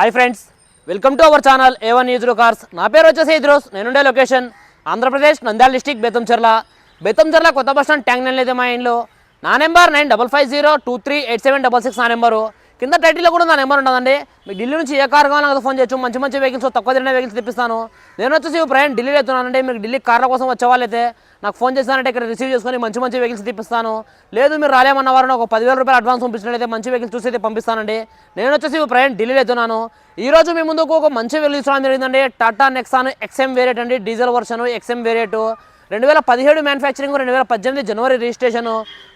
Hi friends welcome to our channel A one used cars నా పేరు వచ్చేసి ఈజ్రోస్ నేనుండే లొకేషన్ ఆంధ్రప్రదేశ్ నంద్యాల డిస్టిక్ బెతంచెర్ల బెతంచెర్ల కొత్త బస్ స్టాండ్ ట్యాంక్ నెల మా ఇంట్లో నా number nine double five zero two three eight seven double six నా నెంబరు కింద టైటిల్లో కూడా నా నెంబర్ ఉండదండి? మీకు ఢిల్లీ నుంచి ఏ కార్ కావాలో నాకు ఫోన్ చేయొచ్చు. మంచి మంచి వెహికల్స్ తక్కువ తిరిగిన వెహికల్స్ తెప్పిస్తాను. నేను వచ్చేసి ప్రయాణం ఢిల్లీ వెళ్తున్నానంటే మీకు ఢిల్లీ కార్ల కోసం వచ్చే వాళ్ళైతే నాకు ఫోన్ చేస్తానంటే ఇక్కడ రిసీవ్ చేసుకొని మంచి మంచి వెహికల్స్ తెప్పిస్తాను. లేదు మీరు రాలేమన్న వారిని నాకు ఒక పదివేల రూపాయలు అడ్వాన్స్ పంపించినట్లయితే మంచి వెహికల్స్ చూసి అయితే పంపిస్తానండి. నేను వచ్చేసి ప్రయాణం ఢిల్లీ వెళ్తున్నాను ఈ రోజు మీ ముందుకు ఒక మంచి వెహికల్ తీసుకోవడం జరిగిందండి. టాటా నెక్సాన్ ఎక్స్ఎం వేరియట్ అండి. డీజిల్ వర్షన్ ఎక్స్ఎం వేరియట్ రెండు వేల పదిహేడు మ్యానుఫ్యాక్చరింగ్ రెండు వేల పద్దెనిమిది జనవరి రిజిస్ట్రేషన్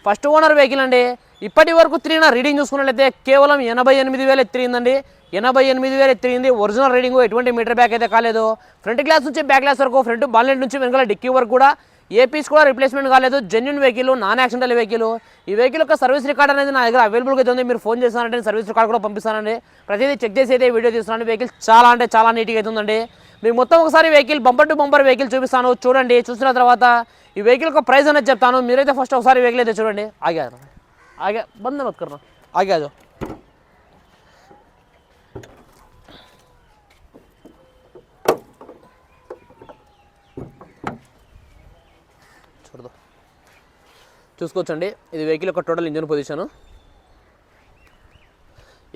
ఫస్ట్ ఓనర్ వెహికల్ అండి. ఇప్పటి వరకు తిరిగిన రీడింగ్ చూసుకున్నట్లయితే కేవలం ఎనభై ఎనిమిది వేలు ఎత్తిరిందండి ఎనభై ఎనిమిది వేలు ఎత్తిరింది ఒరిజినల్ రీడింగ్ ఎటువంటి మీటర్ బ్యాక్ అయితే కాలేదు. ఫ్రంట్ గ్లాస్ నుంచి బ్యాక్ గ్లాస్ వరకు ఫ్రంట్ బాలెట్ నుంచి వెనకాల డిక్కీ వరకు కూడా ఏ పీస్ కూడా రిప్లేస్మెంట్ కాలేదు. Genuine vehicle non accidental vehicle ఈ వెహికల్ యొక్క సర్వీస్ రికార్డ్ అనేది నా దగ్గర అవైలబుల్గా అయితే ఉంది. మీరు ఫోన్ చేస్తానంటే సర్వీస్ రికార్డ్ కూడా పంపిస్తానండి. ప్రతిదీ చెక్ చేసి అయితే వీడియో తీస్తున్నాను. వెహికల్ చాలా అంటే చాలా నీట్గా అవుతుందండి మీకు మొత్తం ఒకసారి vehicle bumper to bumper vehicle చూపిస్తాను. చూడండి చూసిన తర్వాత ఈ వెహికల్ యొక్క ప్రైస్ అనేది చెప్తాను. మీరైతే ఫస్ట్ ఒకసారి వెహికల్ అయితే చూడండి. ఆగా ఆగా బంద్ మత్ కర్నా ఆగా జాओ చూడదు చూసుకోవచ్చండి. ఇది వెహికల్ యొక్క టోటల్ ఇంజన్ పొజిషన్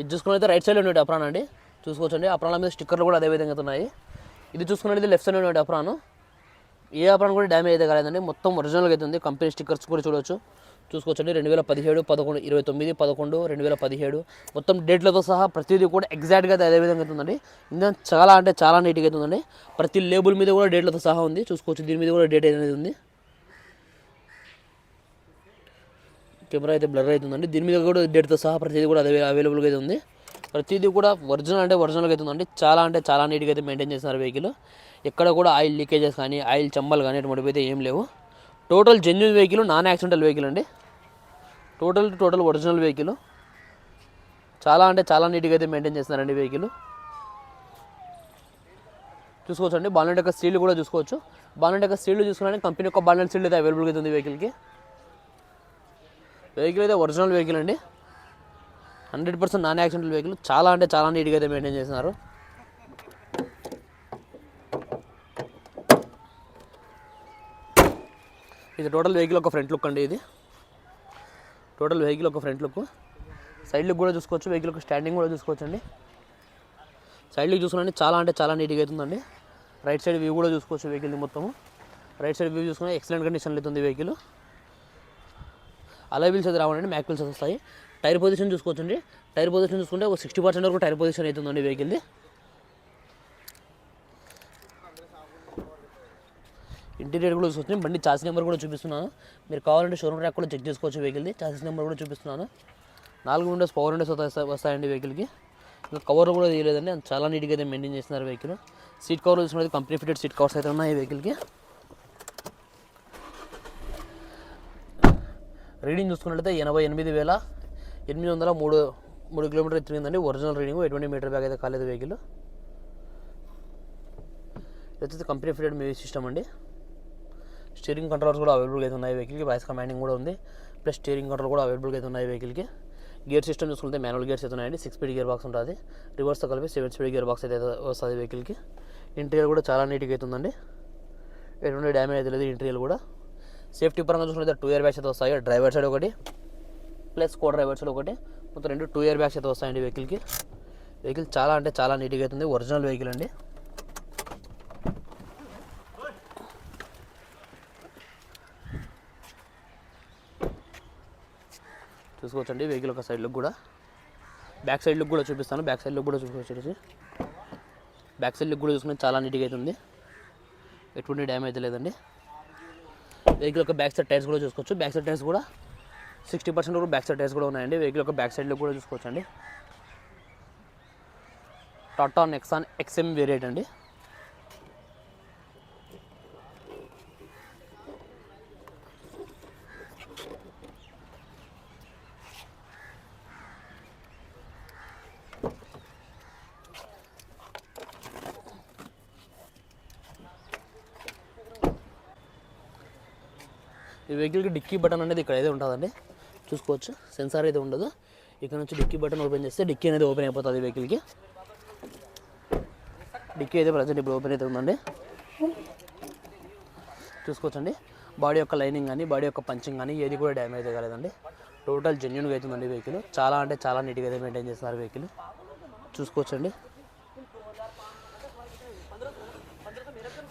ఇది చూసుకున్నైతే రైట్ సైడ్లో ఉండే అప్రాన్ అండి. చూసుకోవచ్చండి. అప్రాణాల మీద స్టిక్కర్లు కూడా అదే విధంగా ఉన్నాయి. ఇది చూసుకున్నది లెఫ్ట్ సైడ్ ఉండే అప్రాను ఏ అప్రాన్ కూడా డ్యామేజ్ అయితే కాలేదండి. మొత్తం ఒరిజినల్గా అయితే ఉంది. కంపెనీ స్టిక్కర్స్ కూడా చూడొచ్చు. చూసుకోవచ్చండి. రెండు వేల పదిహేడు పదకొండు ఇరవై తొమ్మిది పదకొండు రెండు వేల పదిహేడు. మొత్తం డేట్లతో సహా ప్రతిదీ కూడా ఎగ్జాక్ట్గా అదే విధంగా అవుతుందండి ఇంజన్ చాలా అంటే చాలా నీట్గా అవుతుందండి ప్రతి లేబుల్ మీద కూడా డేట్లతో సహా ఉంది. చూసుకోవచ్చు దీని మీద కూడా డేట్ అనేది ఉంది. కెమెరా అయితే బ్లర్ అవుతుందండి దీని మీద కూడా డేట్తో సహా ప్రతిదీ కూడా అదే అవైలబుల్గా అయితే ఉంది. ప్రతిదీ కూడా ఒరిజినల్ అంటే ఒరిజినల్గా అయితే చాలా అంటే చాలా నీట్గా అయితే మెయింటైన్ చేస్తున్నారు వెహికల్ ఎక్కడ కూడా ఆయిల్ లీకేజెస్ కానీ ఆయిల్ చంబల్ కానీ అటువంటివి అయితే ఏం లేవు. Total genuine vehicle non accidental vehicle అండి. Total to total original vehicle. చాలా అంటే చాలా నీట్గా అయితే మెయింటైన్ చేస్తున్నారండి వెహికల్. చూసుకోవచ్చండి. బాలెట్ యొక్క స్టీల్ కూడా చూసుకోవచ్చు. బాలెట్ యొక్క స్టీల్ చూసుకున్నాను కంపెనీ యొక్క బాలెట్ స్టీల్ అయితే అవైలబుల్గా ఉంది వెహికల్కి. వెహికల్ అయితే ఒరిజినల్ వెహికల్ అండి. Hundred percent non accidental vehicle. చాలా అంటే చాలా నీట్గా అయితే మెయింటైన్ చేస్తున్నారు. ఇది టోటల్ వెహికల్ ఒక ఫ్రంట్ లుక్ అండి ఇది. టోటల్ వెహికల్ ఒక ఫ్రంట్ లుక్. సైడ్ లుక్ కూడా చూసుకోవచ్చు వెహికల్ ఒక స్టాండింగ్ కూడా చూసుకోవచ్చు అండి సైడ్ లుక్ చూసుకున్నాండి చాలా అంటే చాలా నీట్గా అవుతుందండి రైట్ సైడ్ వ్యూ కూడా చూసుకోవచ్చు వెహికల్ మొత్తము. రైట్ సైడ్ వ్యూ చూసుకుని ఎక్సలెంట్ కండిషన్లో అవుతుంది వెహికల్ అలా వీల్స్ అయితే రావండి మ్యాక్ వీల్స్ వస్తాయి. టైర్ పొజిషన్ చూసుకోవచ్చండి. టైర్ పొజిషన్ చూసుకుంటే ఒక సిక్స్టీ పర్సెంట్ వరకు టైర్ పొజిషన్ అవుతుందండి వెహికల్ది ఇంటీరియర్ కూడా చూసుకోవచ్చు బండి చార్జ్ నెంబర్ కూడా చూపిస్తున్నాను. మీరు కావాలంటే షోరూమ్ ర్యాక్ కూడా చెక్ చేసుకోవచ్చు వెహికల్ది. చార్జెస్ నెంబర్ కూడా చూపిస్తున్నాను. నాలుగు విండోస్ పవర్ విండోస్ వస్తాయి వస్తాయండి వెహికల్కి. ఇంకా కవర్ కూడా తీయలేదండి. చాలా నీట్గా అయితే మెయింటైన్ చేస్తున్నారు వెహికల్. సీట్ కవర్ చూసినట్టు కంపెనీ ఫిటెడ్ సీట్ కవర్స్ అయితే ఉన్నాయి ఈ వెహికల్కి. రీడింగ్ చూసుకున్నట్లయితే ఎనభై ఎనిమిది వేల ఎనిమిది వందల మూడు మూడు కిలోమీటర్ తిరిగిందండి ఒరిజినల్ రీడింగ్ ఎటువంటి మీటర్ బ్యాగ్ అయితే కాలేదు వెహికల్. ఇది వచ్చేసి కంపెనీ ఫిటెడ్ మ్యూజిక్ సిస్టమ్ అండి. స్టీరింగ్ కంట్రోల్స్ కూడా అవైలబుల్గా అయితే ఉన్నాయి వెహికల్కి. వాయిస్ కమాండింగ్ కూడా ఉంది. ప్లస్ స్టీరింగ్ కంట్రోల్ కూడా అవైలబుల్గా అయితే ఉన్నాయి వెహికల్కి. గేర్ సిస్టమ్ చూసుకుంటే మాన్యువల్ గేర్స్ అయితే ఉన్నాయండి. సిక్స్ స్పీడ్ గేర్ బాక్స్ ఉంటుంది రివర్స్తో కలిపి సెవెన్ స్పీడ్ గేర్ బాక్స్ అయితే వస్తుంది వెహికల్కి. ఇంటీరియర్ కూడా చాలా నీట్గా అవుతుందండి ఎటువంటి డ్యామేజ్ అయితే లేదు ఇంటీరియర్ కూడా. సేఫ్టీ పరంగా చూసుకుంటే టూ ఇయర్ బ్యాగ్స్ అయితే వస్తాయి. డ్రైవర్ సైడ్ ఒకటి ప్లస్ కో డ్రైవర్ సైడ్ ఒకటి. మొత్తం రెండు టూ ఇయర్ బ్యాగ్స్ అయితే వస్తాయండి వెహికల్కి. వెహికల్ చాలా అంటే చాలా నీట్గా అవుతుంది ఒరిజినల్ వెహికల్ అండి. చూసుకోవచ్చండి. వెహికల్ ఒక సైడ్ లుక్ కూడా. బ్యాక్ సైడ్ లుక్ కూడా చూపిస్తాను. బ్యాక్ సైడ్ లుక్ కూడా చూసుకోవచ్చు బ్యాక్ సైడ్ లుక్ కూడా చూసుకుంటే చాలా నీట్గా అవుతుంది ఎటువంటి డ్యామేజ్ అయితే లేదండి. వెహికల్ యొక్క బ్యాక్ సైడ్ టైర్స్ కూడా చూసుకోవచ్చు. బ్యాక్ సైడ్ టైర్స్ కూడా సిక్స్టీ పర్సెంట్ కూడా బ్యాక్ సైడ్ టైర్స్ కూడా ఉన్నాయండి. వెహికల్ యొక్క బ్యాక్ సైడ్ లుక్ కూడా చూసుకోవచ్చు అండి టాటా నెక్సాన్ ఎక్స్ఎం వేరియంట్ అండి. ఈ వెహికల్కి డిక్కీ బటన్ అనేది ఇక్కడ అయితే ఉంటుందండి. చూసుకోవచ్చు. సెన్సార్ అయితే ఉండదు. ఇక్కడ నుంచి డిక్కీ బటన్ ఓపెన్ చేస్తే డిక్కీ అనేది ఓపెన్ అయిపోతుంది వెహికల్కి. డిక్కీ అయితే ప్రజెంట్ ఇప్పుడు ఓపెన్ అయితే ఉందండి. చూసుకోవచ్చండి. బాడీ యొక్క లైనింగ్ కానీ బాడీ యొక్క పంచింగ్ కానీ ఏది కూడా డ్యామేజ్ కాలేదండి. టోటల్ జెన్యున్గా అవుతుందండి వెహికల్. చాలా అంటే చాలా నీట్గా అయితే మెయింటైన్ చేస్తున్నారు వెహికల్. చూసుకోవచ్చండి.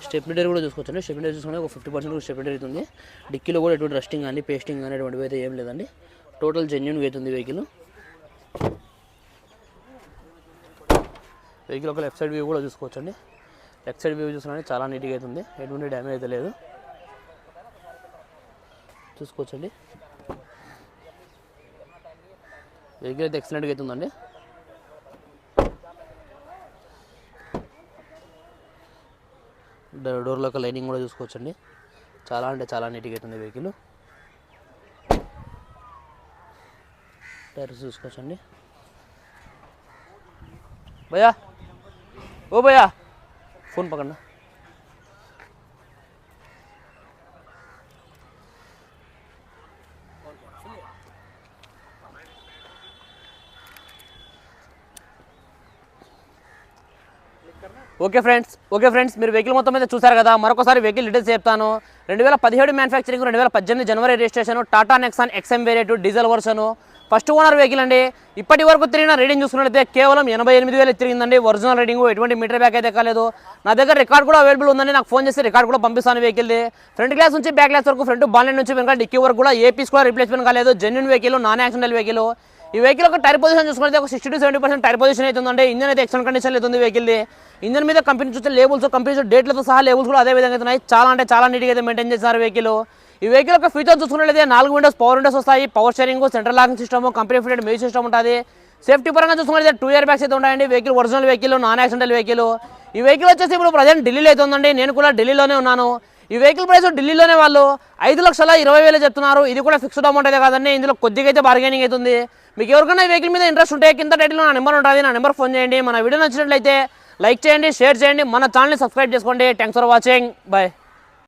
స్టెప్ మీటర్ కూడా చూసుకోవచ్చండి స్టెప్ మీటర్ చూసుకుంటే ఒక ఫిఫ్టీ పర్సెంట్ స్టెప్ మీటర్ అవుతుంది. డిక్కీలో కూడా ఎటువంటి రస్టింగ్ కానీ పేస్టింగ్ కానీ ఎటువంటివి అయితే ఏం లేదండి. టోటల్ జెన్యున్గా అవుతుంది వెహికల్ వెహికల్ ఒక లెఫ్ట్ సైడ్ వ్యూ కూడా చూసుకోవచ్చండి లెఫ్ట్ సైడ్ వ్యూ చూసుకుంటే చాలా నీట్గా అవుతుంది ఎటువంటి డ్యామేజ్ అయితే లేదు. చూసుకోవచ్చండి వెహికల్ అయితే ఎక్సలెంట్గా అవుతుందండి డోర్లో ఒక లైనింగ్ కూడా చూసుకోవచ్చండి. చాలా అంటే చాలా నీట్గా అవుతుంది వెహికల్. టైర్స్ చూసుకోవచ్చండి. భయ్యా! ఓ భయ్యా! ఫోన్ పక్కన. ఓకే ఫ్రెండ్స్ ఓకే ఫ్రెండ్స్ మీరు వెహికల్ మొత్తం మీద చూసారు కదా మరొకసారి వెహికల్ డీటెయిల్స్ చెప్తాను. రెండు వేల పదిహేడు మ్యానుఫ్యాక్చరింగ్ రెండు వేల పద్దెనిమిది జనవరి registration Tata Nexon XM variant diesel version first owner vehicle అండి. ఇప్పటి వరకు తిరిగిన రీడింగ్ చూసుకున్నట్లయితే కేవలం ఎనభై ఎనిమిది వేలు తిరిగిందండి. ఒరిజినల్ రీడింగ్ ఎటువంటి మీటర్ బ్యాక్ అయితే కాలేదు. నా దగ్గర రికార్డ్ కూడా అవైలబుల్ ఉందండి. నాకు ఫోన్ చేసి రికార్డ్ కూడా పంపిస్తాను వెహికల్ది ఫ్రంట్ గ్లాస్ నుంచి బ్యాక్ గ్లాస్ వరకు ఫ్రంట్ బాలెట్ నుంచి వెనక డిక్కీ వరకు కూడా ఏ పీస్ కూడా రిప్లేస్మెంట్ కాలేదు. Genuine vehicle non accidental vehicle ఈ వెహికల్ ఒక టైర్ పొజిషన్ చూసుకుంటే ఒక sixty to seventy percent tyre position అవుతుందండి ఇంజన్ అయితే ఎక్సలెంట్ కండిషన్ అవుతుంది వెహికల్ది ఇంజన్ మీద కంపెనీ చూస్తే లేబుల్స్ కంపెనీ డేట్లతో సహా లేబుల్స్ కూడా అదే విధంగా అవుతున్నాయి చాలా అంటే చాలా నీట్గా అయితే మెయింటైన్ చేస్తున్నారు వెహికల్ ఈ వెహికల్ యొక్క ఫీచర్ చూసుకున్నట్లయితే నాలుగు విండోస్ పవర్ విండోస్ వస్తాయి. Power steering central locking system company fitted music system ఉంటుంది. సేఫ్టీ పరంగా చూసుకున్నట్లయితే టూ ఇయర్ బ్యాగ్స్ అయితే ఉంటాయండి vehicle original vehicle non accidental vehicle ఈ వెహికల్ వచ్చేసి ఇప్పుడు ప్రజెంట్ ఢిల్లీలో అయితే ఉందండి. నేను కూడా ఢిల్లీలోనే ఉన్నాను. ఈ వెహికల్ ప్రైస్ ఢిల్లీలోనే వాళ్ళు ఐదు లక్షల ఇరవై వేలు చెప్తున్నారు. ఇది కూడా ఫిక్స్డ్ అమౌంట్ అయితే కాదండి. ఇందులో కొద్దిగా అయితే బార్గెనింగ్ అవుతుంది మీకు ఎవరికైనా ఈ వెహికల్ మీద ఇంట్రెస్ట్ ఉంటే కింద టైటిల్ నా నెంబర్ ఉంటుంది నా నెంబర్ ఫోన్ చేయండి. మన వీడియో నచ్చినట్లయితే లైక్ చేయండి షేర్ చేయండి. మన ఛానల్ని సబ్స్క్రైబ్ చేసుకోండి. Thanks for watching bye